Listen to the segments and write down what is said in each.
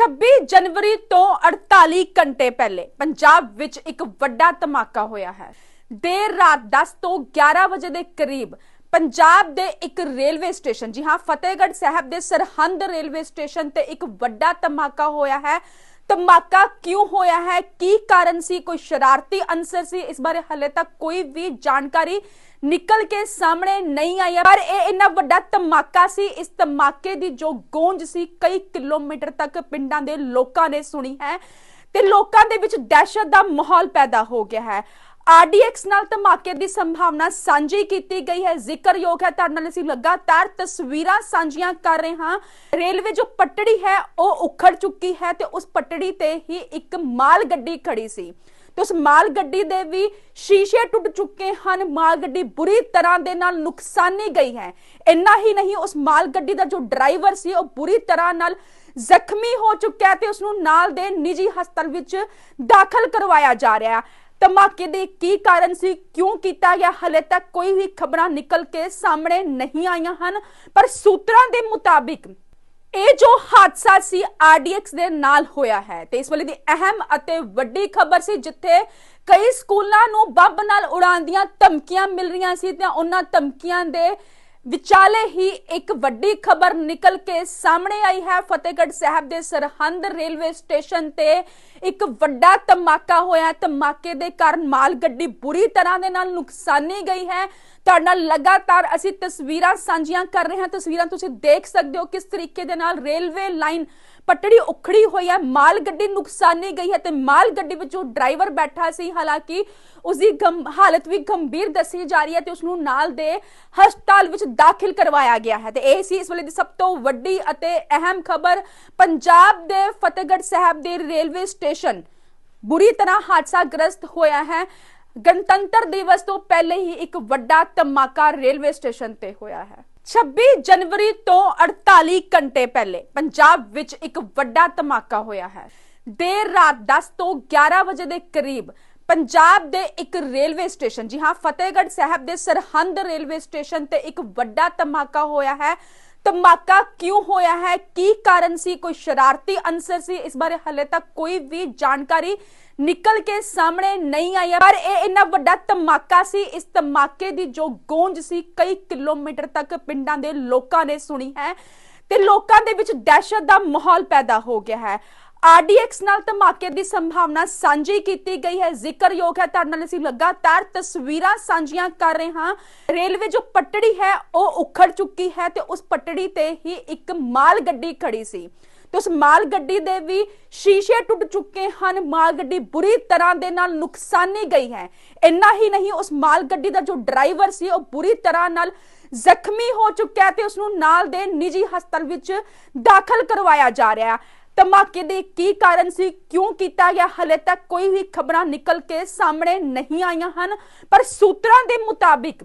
26 ਜਨਵਰੀ ਤੋਂ 48 ਘੰਟੇ ਪਹਿਲੇ ਪੰਜਾਬ ਵਿੱਚ ਇੱਕ ਵੱਡਾ ਧਮਾਕਾ ਹੋਇਆ ਹੈ। ਦੇਰ ਰਾਤ 10 ਤੋਂ 11 ਵਜੇ ਦੇ ਕਰੀਬ ਪੰਜਾਬ ਦੇ ਇੱਕ ਰੇਲਵੇ ਸਟੇਸ਼ਨ, ਜੀ ਹਾਂ, ਫਤਿਹਗੜ੍ਹ ਸਾਹਿਬ ਦੇ ਸਰਹੰਦ ਰੇਲਵੇ ਸਟੇਸ਼ਨ ਤੇ ਇੱਕ ਵੱਡਾ ਧਮਾਕਾ ਹੋਇਆ ਹੈ। ਧਮਾਕਾ ਕਿਉਂ ਹੋਇਆ ਹੈ? ਕੀ ਕਾਰਨ ਸੀ? ਕੋਈ ਸ਼ਰਾਰਤੀ ਅਨਸਰ ਸੀ? ਇਸ ਬਾਰੇ ਹਲੇ ਤੱਕ ਕੋਈ ਵੀ ਜਾਣਕਾਰੀ ਨਿਕਲ ਕੇ ਸਾਹਮਣੇ ਨਹੀਂ ਆਈ ਪਰ ਇਹ ਇੰਨਾ ਵੱਡਾ ਧਮਾਕਾ ਸੀ। ਇਸ ਧਮਾਕੇ ਦੀ ਜੋ ਗੂੰਜ ਸੀ, ਕਈ ਕਿਲੋਮੀਟਰ ਤੱਕ ਪਿੰਡਾਂ ਦੇ ਲੋਕਾਂ ਨੇ ਸੁਣੀ ਹੈ ਤੇ ਲੋਕਾਂ ਦੇ ਵਿੱਚ ਦਹਿਸ਼ਤ ਦਾ ਮਾਹੌਲ ਪੈਦਾ ਹੋ ਗਿਆ ਹੈ। ਆਰਡੀਐਕਸ ਨਾਲ ਧਮਾਕੇ ਦੀ ਸੰਭਾਵਨਾ ਸਾਂਝੀ ਕੀਤੀ ਗਈ ਹੈ। ਜ਼ਿਕਰਯੋਗ ਹੈ ਤੁਹਾਡੇ ਨਾਲ ਅਸੀਂ ਲਗਾਤਾਰ ਤਸਵੀਰਾਂ ਸਾਂਝੀਆਂ ਕਰ ਰਹੇ ਹਾਂ। ਰੇਲਵੇ ਜੋ ਪਟੜੀ ਹੈ, ਉਹ ਉਖੜ ਚੁੱਕੀ ਹੈ ਤੇ ਉਸ ਪਟੜੀ ਤੇ ਹੀ ਇੱਕ ਮਾਲ ਗੱਡੀ ਖੜੀ ਸੀ। ਤੇ ਉਸ ਮਾਲ ਗੱਡੀ ਦੇ ਵੀ ਸ਼ੀਸ਼ੇ ਟੁੱਟ ਚੁੱਕੇ ਹਨ। ਮਾਲ ਗੱਡੀ ਬੁਰੀ ਤਰ੍ਹਾਂ ਦੇ ਨਾਲ ਨੁਕਸਾਨੀ ਗਈ ਹੈ। ਇੰਨਾ ਹੀ ਨਹੀਂ, ਉਸ ਮਾਲ ਗੱਡੀ ਦਾ ਜੋ ਡਰਾਈਵਰ ਸੀ, ਉਹ ਬੁਰੀ ਤਰ੍ਹਾਂ ਨਾਲ ਜ਼ਖਮੀ ਹੋ ਚੁੱਕਿਆ ਤੇ ਉਸ ਨੂੰ ਨਾਲ ਦੇ ਨਿੱਜੀ ਹਸਪਤਾਲ ਵਿੱਚ ਦਾਖਲ ਕਰਵਾਇਆ ਜਾ ਰਿਹਾ ਧਮਾਕੇ ਦੇ ਕੀ ਕਾਰਨ ਸੀ, ਕਿਉਂ ਕੀਤਾ ਗਿਆ? ਹਲੇ ਤੱਕ ਕੋਈ ਵੀ ਖਬਰਾਂ ਨਿਕਲ ਕੇ ਸਾਹਮਣੇ ਨਹੀਂ ਆਈਆਂ ਹਨ, ਪਰ ਸੂਤਰਾਂ ਦੇ ਮੁਤਾਬਿਕ ਇਹ ਜੋ ਹਾਦਸਾ ਸੀ ਆਰਡੀਐਕਸ ਦੇ ਨਾਲ ਹੋਇਆ ਹੈ ਤੇ ਇਸ ਵੇਲੇ ਦੀ ਅਹਿਮ ਅਤੇ ਵੱਡੀ ਖਬਰ ਸੀ, ਜਿੱਥੇ ਕਈ ਸਕੂਲਾਂ ਨੂੰ ਬੰਬ ਨਾਲ ਉਡਾਉਣ ਦੀਆਂ ਧਮਕੀਆਂ ਮਿਲ ਰਹੀਆਂ ਸੀ ਤੇ ਉਹਨਾਂ ਧਮਕੀਆਂ ਦੇ ਵਿਚਾਲੇ ਹੀ ਇੱਕ ਵੱਡੀ ਖਬਰ ਨਿਕਲ ਕੇ ਸਾਹਮਣੇ ਆਈ ਹੈ। ਫਤਿਹਗੜ੍ਹ ਸਾਹਿਬ ਦੇ ਸਰਹੰਦ ਰੇਲਵੇ ਸਟੇਸ਼ਨ ਤੇ ਇੱਕ ਵੱਡਾ ਧਮਾਕਾ ਹੋਇਆ। ਧਮਾਕੇ ਦੇ ਕਾਰਨ ਮਾਲ ਗੱਡੀ ਬੁਰੀ ਤਰ੍ਹਾਂ ਦੇ ਨਾਲ ਨੁਕਸਾਨੀ ਗਈ ਹੈ। ਤੁਹਾਡੇ ਨਾਲ ਲਗਾਤਾਰ ਅਸੀਂ ਤਸਵੀਰਾਂ ਸਾਂਝੀਆਂ ਕਰ ਰਹੇ ਹਾਂ। ਤਸਵੀਰਾਂ ਤੁਸੀਂ ਦੇਖ ਸਕਦੇ ਹੋ ਕਿਸ ਤਰੀਕੇ ਦੇ ਨਾਲ ਰੇਲਵੇ ਲਾਈਨ ਪਟੜੀ ਉਖੜੀ ਹੋਈ ਹੈ, ਮਾਲ ਗੱਡੀ ਨੁਕਸਾਨੀ ਗਈ ਹੈ ਤੇ ਮਾਲ ਗੱਡੀ ਵਿੱਚ ਜੋ ਡਰਾਈਵਰ ਬੈਠਾ ਸੀ। ਹਾਲਾਂਕਿ ਉਸ ਦੀ ਹਾਲਤ ਵੀ ਗੰਭੀਰ ਦੱਸੀ ਜਾ ਰਹੀ ਹੈ ਤੇ ਉਸ ਨੂੰ ਨਾਲ ਦੇ ਹਸਪਤਾਲ ਵਿੱਚ ਦਾਖਲ ਕਰਵਾਇਆ ਗਿਆ ਹੈ। ਤੇ ਇਹ ਸੀ ਇਸ ਵੇਲੇ ਦੀ ਸਭ ਤੋਂ ਵੱਡੀ ਅਤੇ ਅਹਿਮ ਖਬਰ, ਪੰਜਾਬ ਦੇ ਫਤਿਹਗੜ੍ਹ ਸਾਹਿਬ ਦੇ ਰੇਲਵੇ ਸਟੇਸ਼ਨ। ਬੁਰੀ ਤਰ੍ਹਾਂ ਹਾਦਸਾ ਗ੍ਰਸਤ ਹੋਇਆ ਹੈ। ਗਣਤੰਤਰ ਦਿਵਸ ਤੋਂ ਪਹਿਲੇ ਹੀ ਇੱਕ ਵੱਡਾ ਧਮਾਕਾ ਰੇਲਵੇ ਸਟੇਸ਼ਨ ਤੇ ਹੋਇਆ ਹੈ। 26 ਜਨਵਰੀ ਤੋਂ 48 ਘੰਟੇ ਪਹਿਲੇ ਪੰਜਾਬ ਵਿੱਚ ਇੱਕ ਵੱਡਾ ਧਮਾਕਾ ਹੋਇਆ ਹੈ। ਦੇਰ ਰਾਤ 10 ਤੋਂ 11 ਵਜੇ ਦੇ ਕਰੀਬ ਪੰਜਾਬ ਦੇ ਇੱਕ ਰੇਲਵੇ ਸਟੇਸ਼ਨ, ਜੀ ਹਾਂ, ਫਤਿਹਗੜ੍ਹ ਸਾਹਿਬ ਦੇ ਸਰਹੰਦ ਰੇਲਵੇ ਸਟੇਸ਼ਨ ਤੇ ਇੱਕ ਵੱਡਾ ਧਮਾਕਾ ਹੋਇਆ ਹੈ। ਧਮਾਕਾ ਕਿਉਂ ਹੋਇਆ ਹੈ? ਕੀ ਕਾਰਨ ਸੀ? ਕੋਈ ਸ਼ਰਾਰਤੀ ਅਨਸਰ ਸੀ? ਇਸ ਬਾਰੇ ਹਲੇ ਤੱਕ ਕੋਈ ਵੀ ਜਾਣਕਾਰੀ ਨਿਕਲ ਕੇ ਸਾਹਮਣੇ ਨਹੀਂ ਆਈ ਪਰ ਇਹ ਇੰਨਾ ਵੱਡਾ ਧਮਾਕਾ ਸੀ, ਇਸ ਧਮਾਕੇ ਦੀ ਜੋ ਗੂੰਜ ਸੀ, ਕਈ ਕਿਲੋਮੀਟਰ ਤੱਕ ਪਿੰਡਾਂ ਦੇ ਲੋਕਾਂ ਨੇ ਸੁਣੀ ਹੈ ਤੇ ਲੋਕਾਂ ਦੇ ਵਿੱਚ ਦਹਿਸ਼ਤ ਦਾ ਮਾਹੌਲ ਪੈਦਾ ਹੋ ਗਿਆ ਹੈ। ਆਰਡੀਐਕਸ ਨਾਲ ਧਮਾਕੇ ਦੀ ਸੰਭਾਵਨਾ ਸਾਂਝੀ ਕੀਤੀ ਗਈ ਹੈ। ਜ਼ਿਕਰਯੋਗ ਹੈ, ਤੁਹਾਡੇ ਨਾਲ ਅਸੀਂ ਲਗਾਤਾਰ ਤਸਵੀਰਾਂ ਸਾਂਝੀਆਂ ਕਰ ਰਹੇ ਹਾਂ। ਰੇਲਵੇ ਜੋ ਪਟੜੀ ਹੈ, ਉਹ ਉਖੜ ਚੁੱਕੀ ਹੈ ਤੇ ਉਸ ਪਟੜੀ ਤੇ ਹੀ ਇੱਕ ਮਾਲ ਗੱਡੀ ਖੜੀ ਸੀ। ਤੇ ਉਸ ਮਾਲ ਗੱਡੀ ਦੇ ਵੀ ਸ਼ੀਸ਼ੇ ਟੁੱਟ ਚੁੱਕੇ ਹਨ। ਮਾਲ ਗੱਡੀ ਬੁਰੀ ਤਰ੍ਹਾਂ ਦੇ ਨਾਲ ਨੁਕਸਾਨੀ ਗਈ ਹੈ। ਇੰਨਾ ਹੀ ਨਹੀਂ, ਉਸ ਮਾਲ ਗੱਡੀ ਦਾ ਜੋ ਡਰਾਈਵਰ ਸੀ, ਉਹ ਬੁਰੀ ਤਰ੍ਹਾਂ ਨਾਲ ਜ਼ਖਮੀ ਹੋ ਚੁੱਕਿਆ ਹੈ ਤੇ ਉਸ ਨੂੰ ਨਾਲ ਦੇ ਨਿੱਜੀ ਹਸਪਤਾਲ ਵਿੱਚ ਦਾਖਲ ਕਰਵਾਇਆ ਜਾ ਰਿਹਾ ਹੈ। ਧਮਾਕੇ ਦੇ ਕੀ ਕਾਰਨ ਸੀ, ਕਿਉਂ ਕੀਤਾ ਗਿਆ, ਹਲੇ ਤੱਕ ਕੋਈ ਵੀ ਖਬਰਾਂ ਨਿਕਲ ਕੇ ਸਾਹਮਣੇ ਨਹੀਂ ਆਈਆਂ ਹਨ, ਪਰ ਸੂਤਰਾਂ ਦੇ ਮੁਤਾਬਿਕ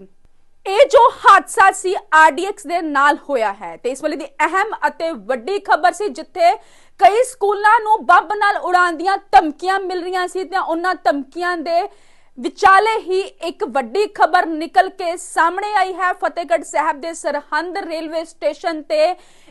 ਇਹ ਜੋ ਹਾਦਸਾ ਸੀ ਆਰਡੀਐਕਸ ਦੇ ਨਾਲ ਹੋਇਆ ਹੈ ਤੇ ਇਸ ਵੇਲੇ ਦੀ ਅਹਿਮ ਅਤੇ ਵੱਡੀ ਖਬਰ ਸੀ ਜਿੱਥੇ ਕਈ ਸਕੂਲਾਂ ਨੂੰ ਬੰਬ ਨਾਲ ਉਡਾਉਣ ਦੀਆਂ ਧਮਕੀਆਂ ਮਿਲ ਰਹੀਆਂ ਸੀ ਤੇ ਉਹਨਾਂ ਧਮਕੀਆਂ ਦੇ ਵਿਚਾਲੇ ਹੀ ਇੱਕ ਵੱਡੀ ਖਬਰ ਨਿਕਲ ਕੇ ਸਾਹਮਣੇ ਆਈ ਹੈ। ਫਤਿਹਗੜ੍ਹ ਸਾਹਿਬ ਦੇ ਸਰਹੰਦ ਰੇਲਵੇ ਸਟੇਸ਼ਨ ਤੇ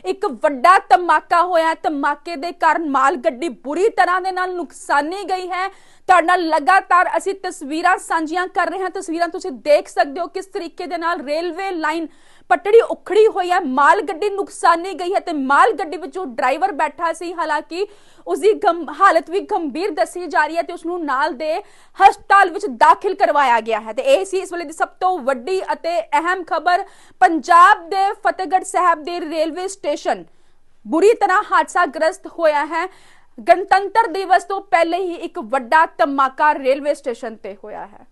ਇੱਕ ਵੱਡਾ ਧਮਾਕਾ ਹੋਇਆ। ਧਮਾਕੇ ਦੇ ਕਾਰਨ ਮਾਲ ਗੱਡੀ ਬੁਰੀ ਤਰ੍ਹਾਂ ਦੇ ਨਾਲ ਨੁਕਸਾਨੀ ਗਈ ਹੈ। ਤੁਹਾਡੇ ਨਾਲ ਲਗਾਤਾਰ ਅਸੀਂ ਤਸਵੀਰਾਂ ਸਾਂਝੀਆਂ ਕਰ ਰਹੇ ਹਾਂ। ਤਸਵੀਰਾਂ ਤੁਸੀਂ ਦੇਖ ਸਕਦੇ ਹੋ ਕਿਸ ਤਰੀਕੇ ਦੇ ਨਾਲ ਰੇਲਵੇ ਲਾਈਨ ਪਟੜੀ ਉਖੜੀ ਹੋਈ ਹੈ। ਮਾਲ ਗੱਡੀ ਨੁਕਸਾਨੀ ਗਈ ਹੈ ਤੇ ਮਾਲ ਗੱਡੀ ਵਿੱਚ ਡਰਾਈਵਰ ਬੈਠਾ ਸੀ। ਹਾਲਾਂਕਿ ਉਸ ਦੀ ਹਾਲਤ ਵੀ ਗੰਭੀਰ ਦੱਸੀ ਜਾ ਰਹੀ ਹੈ ਤੇ ਉਸ ਨੂੰ ਨਾਲ ਦੇ ਹਸਪਤਾਲ ਵਿੱਚ ਦਾਖਲ ਕਰਵਾਇਆ ਗਿਆ ਹੈ। ਤੇ ਇਹ ਸੀ ਇਸ ਵੇਲੇ ਦੀ ਸਭ ਤੋਂ ਵੱਡੀ ਅਤੇ ਅਹਿਮ ਖਬਰ। ਪੰਜਾਬ ਦੇ ਫਤਿਹਗੜ੍ਹ ਸਾਹਿਬ ਦੇ ਰੇਲਵੇ ਸਟੇਸ਼ਨ ਬੁਰੀ ਤਰ੍ਹਾਂ ਹਾਦਸਾ ਗ੍ਰਸਤ ਹੋਇਆ ਹੈ। ਗਣਤੰਤਰ ਦਿਵਸ ਤੋਂ ਪਹਿਲੇ ਹੀ ਇੱਕ ਵੱਡਾ ਧਮਾਕਾ ਰੇਲਵੇ ਸਟੇਸ਼ਨ ਤੇ ਹੋਇਆ ਹੈ।